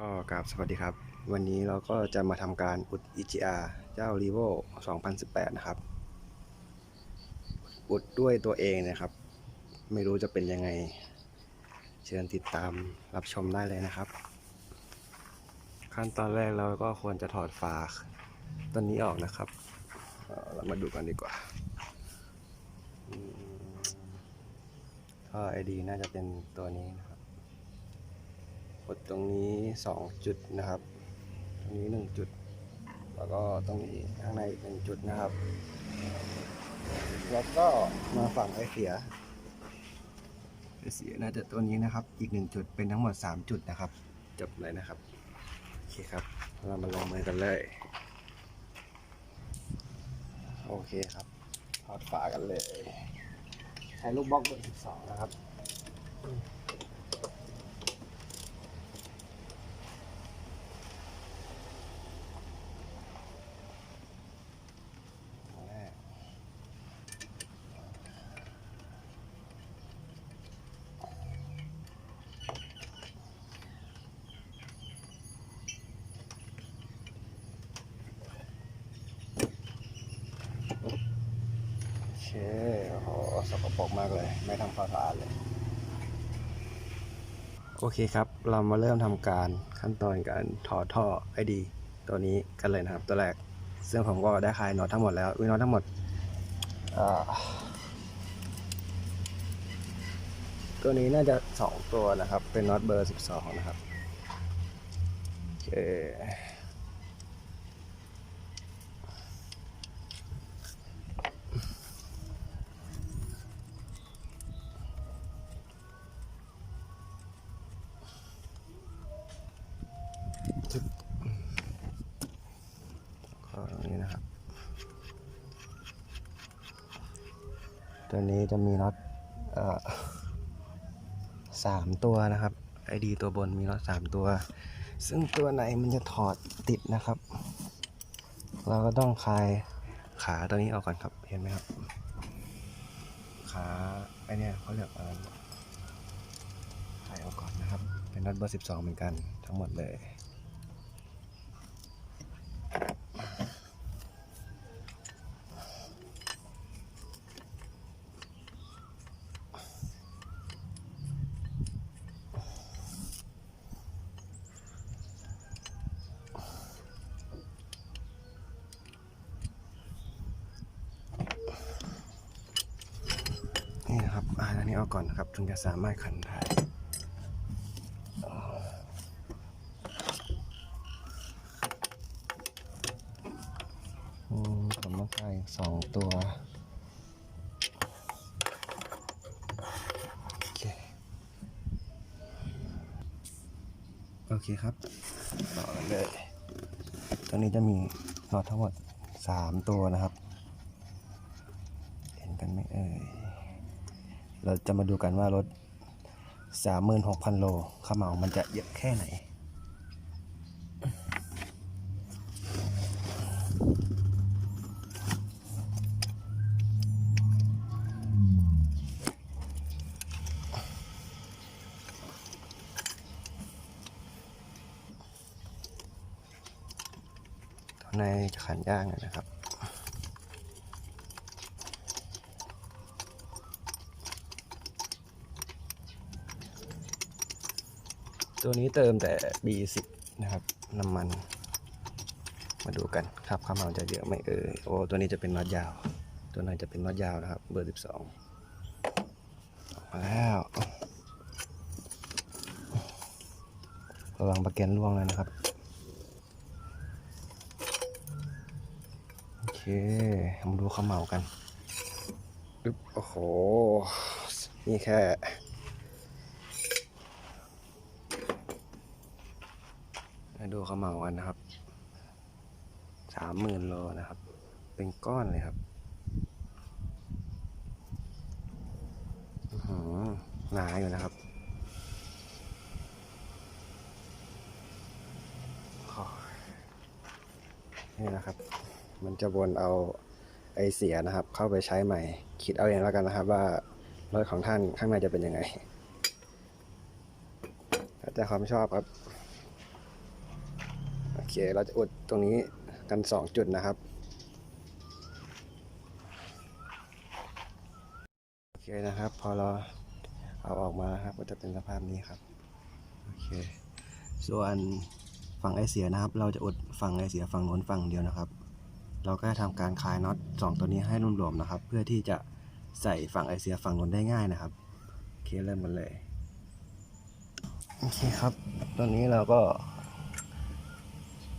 ก็กราบสวัสดีครับ วันนี้เราก็จะมาทำการอุด EGR เจ้า r e v o 2018 นะครับ อุดด้วยตัวเองนะครับ ไม่รู้จะเป็นยังไง เชิญติดตามรับชมได้เลยนะครับ ขั้นตอนแรกเราก็ควรจะถอดฝาต้นนี้ออกนะครับเรามาดูกันดีกว่าท่อ ID น่าจะเป็นตัวนี้นะครับ กดตรงนี้สองจุดนะครับ ตรงนี้หนึ่งจุด แล้วก็ตรงนี้ข้างในอีกหนึ่งจุดนะครับ แล้วก็มาฝั่งไอเสียไอเสียน่าจะตัวนี้นะครับ อีกหนึ่งจุดเป็นทั้งหมดสามจุดนะครับ จบเลยนะครับ โอเคครับ เรามาลงมือกันเลย โอเคครับถอดฝากันเลย ใช้ลูกบล็อกเบอร์สิบสองนะครับ โอเคโอ้โหสกปรกมากเลย ไม่ทำความสะอาดเลย โอเคครับ เรามาเริ่มทำการขั้นตอนการถอดท่อไอดี ตัวนี้กันเลยนะครับ ตัวแรก ซึ่งผมก็ได้คลายน็อตทั้งหมดแล้วมีน็อตทั้งหมดตัวนี้น่าจะสองตัวนะครับ เป็นน็อตเบอร์สิบสองนะครับโอเคจึ๊บก็ตรง นี้นะครับ ตัวนี้จะมีน็อตสามตัวนะครับไอดีตัวบนมีน็อตสามตัว ซึ่งตัวไหนมันจะถอดติดนะครับ เราก็ต้องคลายขาตัวนี้ออกก่อนครับเห็นไหมครับขาไอเนี่ยเขาเรียกอะไรคลายออกก่อนนะครับ เป็นน็อตเบอร์สิบสองเหมือนกันทั้งหมดเลย นี่นะครับอ่าอันนี้เอา ก่อนนะครับ ถึงจะสามารถขันได้ผมต้องใช้สองตัวโอเคโอเคครับต่อกันเลยตัวนี้จะมีน็อตทั้งหมดสามตัวนะครับ เห็นกันไหมเอ่ย เราจะมาดูกันว่ารถ 36,000 โลข้าวเหมามันจะเยอะแค่ไหน ในขันยากหน่อยนะครับ ตัวนี้เติมแต่ B10 นะครับน้ำมัน มาดูกันครับข้าวเหมาจะเยอะไหมเอ่ยโอ้ตัวนี้จะเป็นน็อตยาว ตัวนั้นจะเป็นน็อตยาวนะครับ เบอร์ 12ออกมาแล้วระวังประแกนร่วงเลยนะครับโอเคมาดูข้าเหมากันอึ๊บโอ้โหนี่แค่ มาดูเขาเหมากันนะครับ สามหมื่นโลนะครับ เป็นก้อนเลยครับหือหนาอยู่นะครับ นี่นะครับ มันจะวนเอาไอเสียนะครับ เข้าไปใช้ใหม่ คิดเอาเองแล้วกันนะครับ ว่ารถของท่านข้างในจะเป็นยังไงแล้วแต่ความชอบครับ เคเราจะอุดตรงนี้กันสองจุดนะครับ โอเคนะครับ พอเราเอาออกมาครับ ก็จะเป็นสภาพนี้ครับ โอเค ส่วนฝั่งไอเสียนะครับ เราจะอุดฝั่งไอเสียฝั่งโน้นฝั่งเดียวนะครับ เราก็จะทำการคลายน็อตสองตัวนี้ให้รวมๆนะครับ เพื่อที่จะใส่ฝั่งไอเสียฝั่งโน้นได้ง่ายนะครับ โอเคเริ่มกันเลย โอเคครับ ตอนนี้เราก็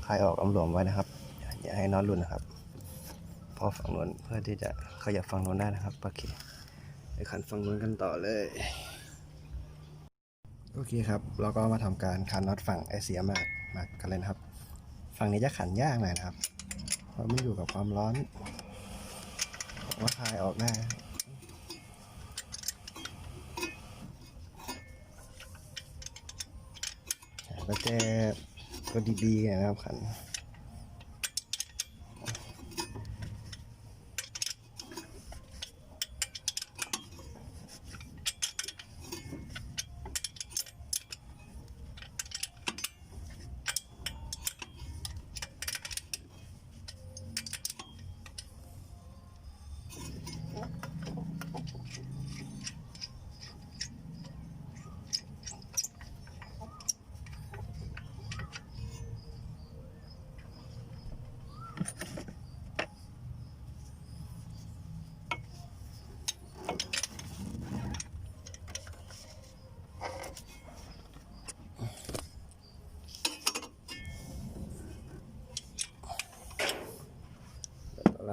คลายออกอำหลวมไว้นะครับ อย่าให้น็อตหลุดนะครับ พอฝั่งโน้นเพื่อที่จะขยับฝั่งโน้นได้นะครับโอเคไปขันฝั่งโน้นกันต่อเลยโอเคครับเราก็มาทำการขันน็อตฝั่งไอเสียมากมากกันเลยนะครับ ฝั่งนี้จะขันยากหน่อยนะครับเพราะมันอยู่กับความร้อนว่าคลายออกได้ก็แจ ก็ดีๆนะครับขัน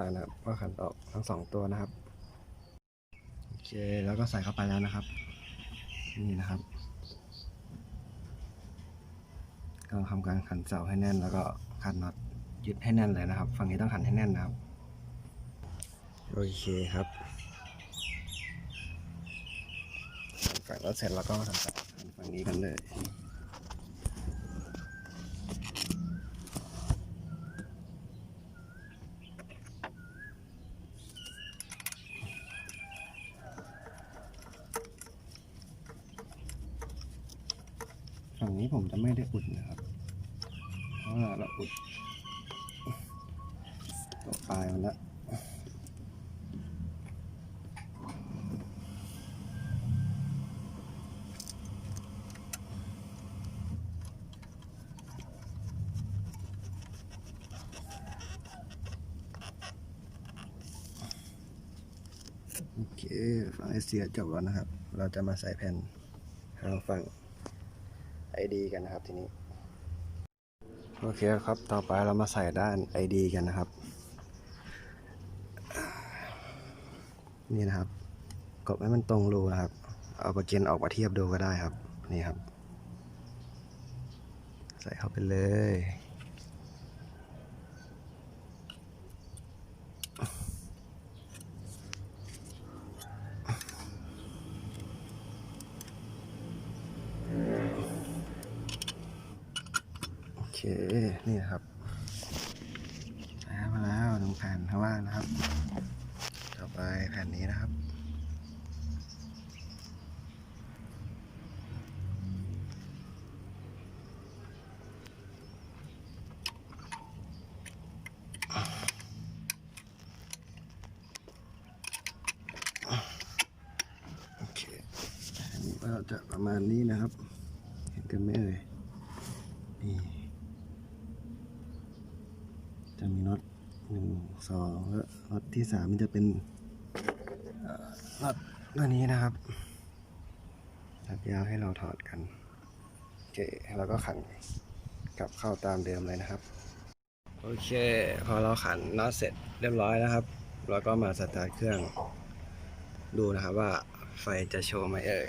ตัวล่างนะครับก็ขันออกทั้งสองตัวนะครับโอเคแล้วก็ใส่เข้าไปแล้วนะครับ นี่นะครับก็ทำการขันเสาให้แน่น แล้วก็ขันน็อตยึดให้แน่นเลยนะครับ ฝั่งนี้ต้องขันให้แน่นนะครับโอเคครับฝั่งน็อตเสร็จแล้วก็ทำการขันฝั่งนี้กันเลย ฝั่งนี้ผมจะไม่ได้อุดนะครับ เพราะว่าเราอุดตัวปลายมันละโอเคฝั่งไอเสียจบแล้วนะครับ เราจะมาใส่แผ่นทางฝั่ง ID กันนะครับทีนี้ โอเคครับ ต่อไปเรามาใส่ด้าน ID กันนะครับ นี่นะครับ กดให้มันตรงรูนะครับ เอาประเกนออกมาเทียบดูก็ได้ครับ นี่ครับ ใส่เข้าไปเลย นี่ครับมาแล้วหนึ่งแผ่นข้างล่างนะครับ ต่อไปแผ่นนี้นะครับโอเคนนี้ก็จะประมาณนี้นะครับ เห็นกันไหมเอ่ย นี่ จะมีน็อตหนึ่งสองแล้ว น็อตที่สามมันจะเป็นน็อตตัวนี้นะครับตัดยาวให้เราถอดกันโอเคแล้วก็ขันกลับเข้าตามเดิมเลยนะครับ โอเค พอเราขันน็อตเสร็จเรียบร้อยนะครับ เราก็มาสตาร์ทเครื่องดูนะครับว่าไฟจะโชว์ไหมเอ่ย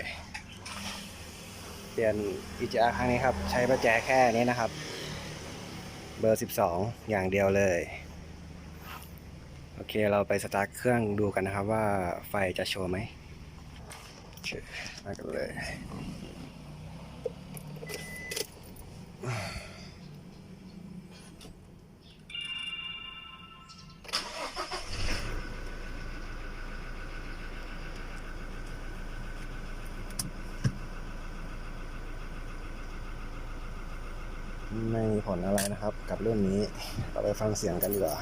เปลี่ยน EGR ครั้งนี้ครับ ใช้ประแจแค่นี้นะครับ เบอร์ 12 อย่างเดียวเลย โอเคเราไปสตาร์ทเครื่องดูกันนะครับว่าไฟจะโชว์ไหมมากันเลยไม่มีผลอะไรนะครับ กับเรื่องนี้ เราไปฟังเสียงกันดีกว่า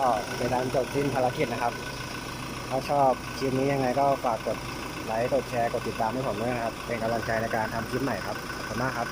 ก็เป็นการจบสิ้นภารกิจนะครับ ถ้าชอบคลิปนี้ยังไงก็ฝากกดไลค์ กดแชร์ กดติดตามให้ผมด้วยนะครับ เป็นกำลังใจในการทำคลิปใหม่ครับ ขอบคุณมากครับ